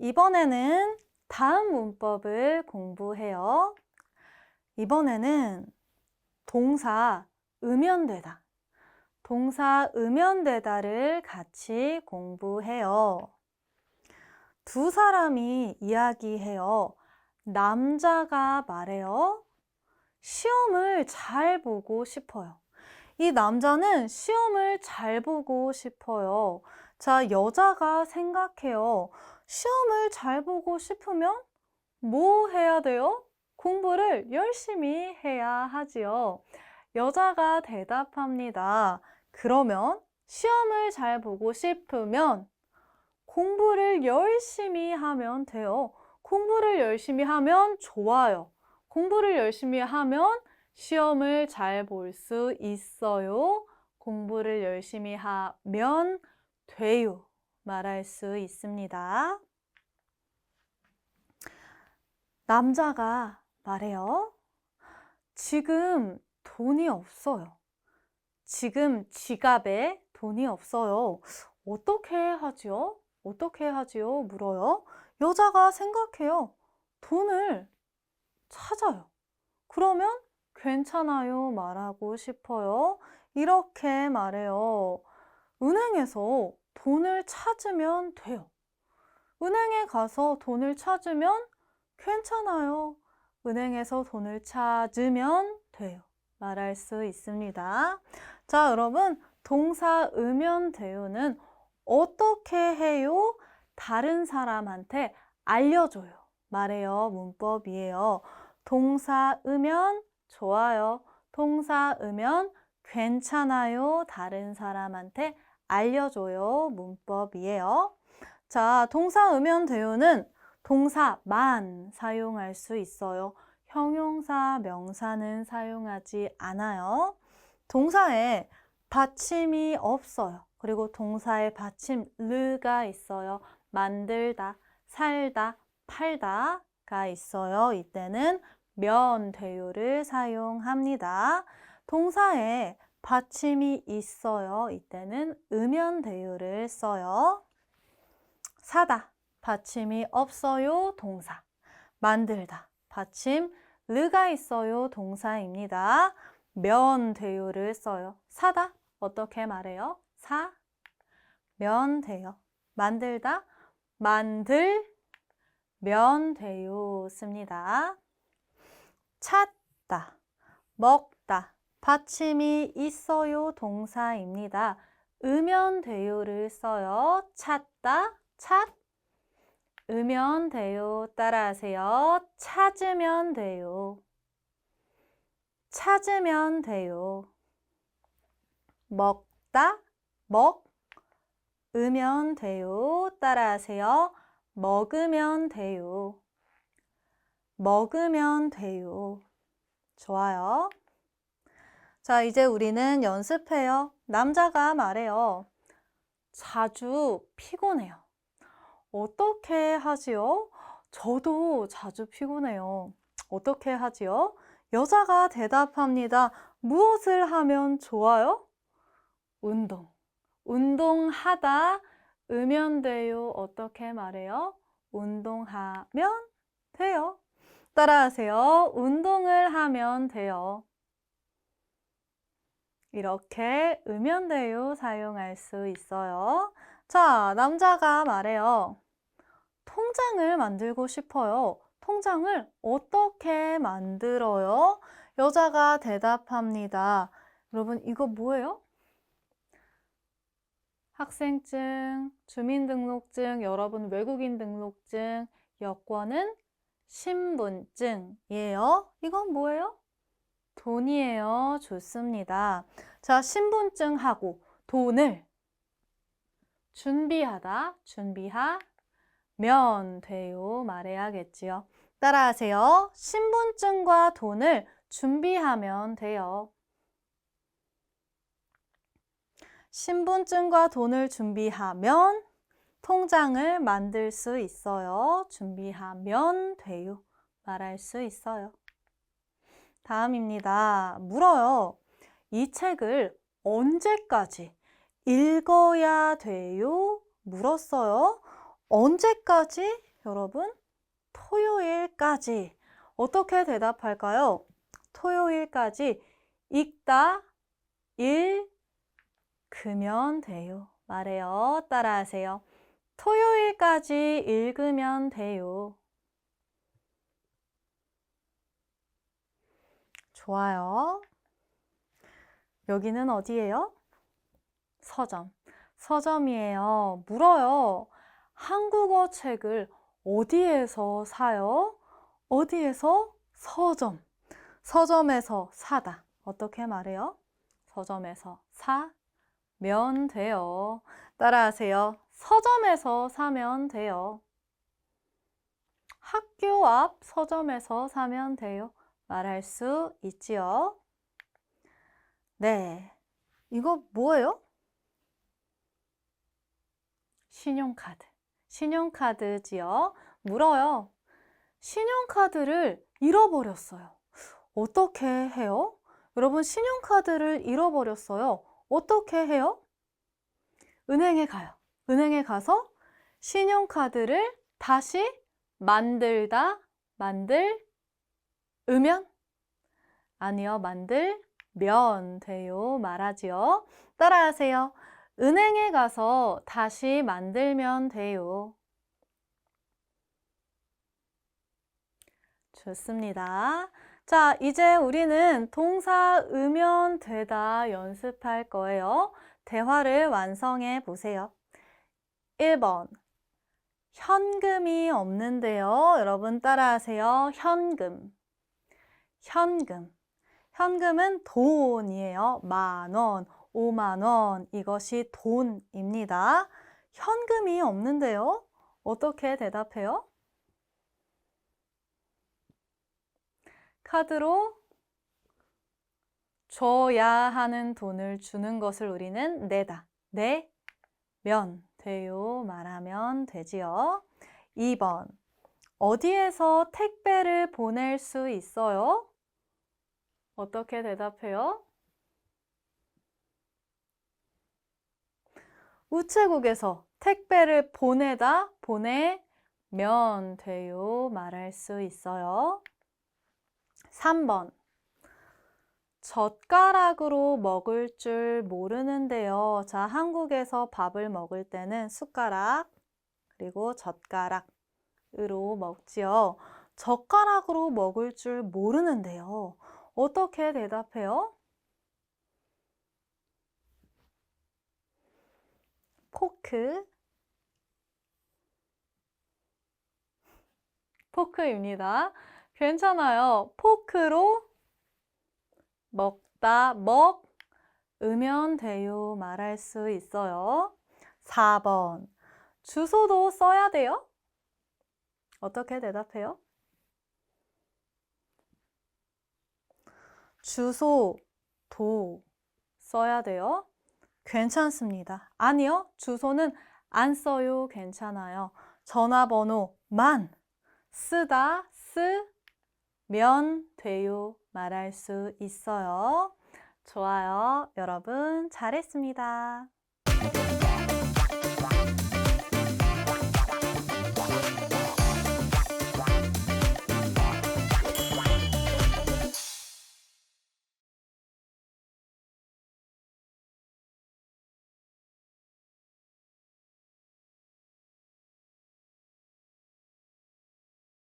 이번에는 다음 문법을 공부해요. 이번에는 동사 음연되다. 동사 음연되다를 같이 공부해요. 두 사람이 이야기해요. 남자가 말해요. 시험을 잘 보고 싶어요. 이 남자는 시험을 잘 보고 싶어요. 자, 여자가 생각해요. 시험을 잘 보고 싶으면 뭐 해야 돼요? 공부를 열심히 해야 하지요. 여자가 대답합니다. 그러면 시험을 잘 보고 싶으면 공부를 열심히 하면 돼요. 공부를 열심히 하면 좋아요. 공부를 열심히 하면 시험을 잘 볼 수 있어요. 공부를 열심히 하면 돼요. 말할 수 있습니다. 남자가 말해요. 지금 돈이 없어요. 지금 지갑에 돈이 없어요. 어떻게 하지요? 어떻게 하지요? 물어요. 여자가 생각해요. 돈을 찾아요. 그러면 괜찮아요. 말하고 싶어요. 이렇게 말해요. 은행에서 돈을 찾으면 돼요. 은행에 가서 돈을 찾으면 괜찮아요. 은행에서 돈을 찾으면 돼요. 말할 수 있습니다. 자, 여러분, 동사 음연 대요는 어떻게 해요? 다른 사람한테 알려줘요. 말해요. 문법이에요. 동사 음연 좋아요. 동사 음연 괜찮아요. 다른 사람한테 알려줘요. 문법이에요. 자, 동사 음연 대요는 동사만 사용할 수 있어요. 형용사, 명사는 사용하지 않아요. 동사에 받침이 없어요. 그리고 동사에 받침 르가 있어요. 만들다, 살다, 팔다가 있어요. 이때는 면 대요를 사용합니다. 동사에 받침이 있어요. 이때는 음연 대요를 써요. 사다, 받침이 없어요. 동사. 만들다, 받침 르가 있어요. 동사입니다. 면 대요를 써요. 사다, 어떻게 말해요? 사, 면 대요. 만들다, 만들, 면 대요 씁니다. 찾다, 먹다, 받침이 있어요. 동사입니다. 음연 대요를 써요. 찾다, 찾, 음연 대요 따라하세요. 찾으면 돼요. 찾으면 돼요. 먹다, 먹, 으면 돼요. 따라하세요. 먹으면 돼요. 먹으면 돼요. 좋아요. 자, 이제 우리는 연습해요. 남자가 말해요. 자주 피곤해요. 어떻게 하지요? 저도 자주 피곤해요. 어떻게 하지요? 여자가 대답합니다. 무엇을 하면 좋아요? 운동. 운동하다 음연돼요. 어떻게 말해요? 운동하면 돼요. 따라하세요. 운동을 하면 돼요. 이렇게 음연돼요 사용할 수 있어요. 자, 남자가 말해요. 통장을 만들고 싶어요. 통장을 어떻게 만들어요? 여자가 대답합니다. 여러분, 이거 뭐예요? 학생증, 주민등록증, 여러분 외국인 등록증, 여권은 신분증이에요. 이건 뭐예요? 돈이에요. 좋습니다. 자, 신분증하고 돈을 준비하다, 준비하면 돼요. 말해야겠지요. 따라하세요. 신분증과 돈을 준비하면 돼요. 신분증과 돈을 준비하면 통장을 만들 수 있어요. 준비하면 돼요. 말할 수 있어요. 다음입니다. 물어요. 이 책을 언제까지 읽어야 돼요? 물었어요. 언제까지 여러분, 토요일까지. 어떻게 대답할까요? 토요일까지 읽다, 읽으면 돼요. 말해요. 따라하세요. 토요일까지 읽으면 돼요. 좋아요. 여기는 어디예요? 서점. 서점이에요. 물어요. 한국어 책을 어디에서 사요? 어디에서? 서점. 서점에서 사다. 어떻게 말해요? 서점에서 사면 돼요. 따라하세요. 서점에서 사면 돼요. 학교 앞 서점에서 사면 돼요. 말할 수 있지요. 네. 이거 뭐예요? 신용카드. 신용카드지요. 물어요. 신용카드를 잃어버렸어요. 어떻게 해요? 여러분, 신용카드를 잃어버렸어요. 어떻게 해요? 은행에 가요. 은행에 가서 신용카드를 다시 만들다, 만들 으면? 아니요, 만들면 돼요. 말하지요. 따라하세요. 은행에 가서 다시 만들면 돼요. 좋습니다. 자, 이제 우리는 동사 으면 되다 연습할 거예요. 대화를 완성해 보세요. 1번. 현금이 없는데요. 여러분 따라하세요. 현금. 현금. 현금은 돈이에요. 만 원, 오만 원. 이것이 돈입니다. 현금이 없는데요. 어떻게 대답해요? 카드로 줘야 하는 돈을 주는 것을 우리는 내다. 내면 돼요. 말하면 되지요. 2번. 어디에서 택배를 보낼 수 있어요? 어떻게 대답해요? 우체국에서 택배를 보내다, 보내면 돼요. 말할 수 있어요. 3번. 젓가락으로 먹을 줄 모르는데요. 자, 한국에서 밥을 먹을 때는 숟가락, 그리고 젓가락으로 먹지요. 젓가락으로 먹을 줄 모르는데요. 어떻게 대답해요? 포크. 포크입니다. 괜찮아요. 포크로 먹다, 먹 으면 돼요. 말할 수 있어요. 4번. 주소도 써야 돼요? 어떻게 대답해요? 주소 도 써야 돼요? 괜찮습니다. 아니요. 주소는 안 써요. 괜찮아요. 전화번호만 쓰다, 쓰면 돼요. 말할 수 있어요. 좋아요. 여러분, 잘했습니다.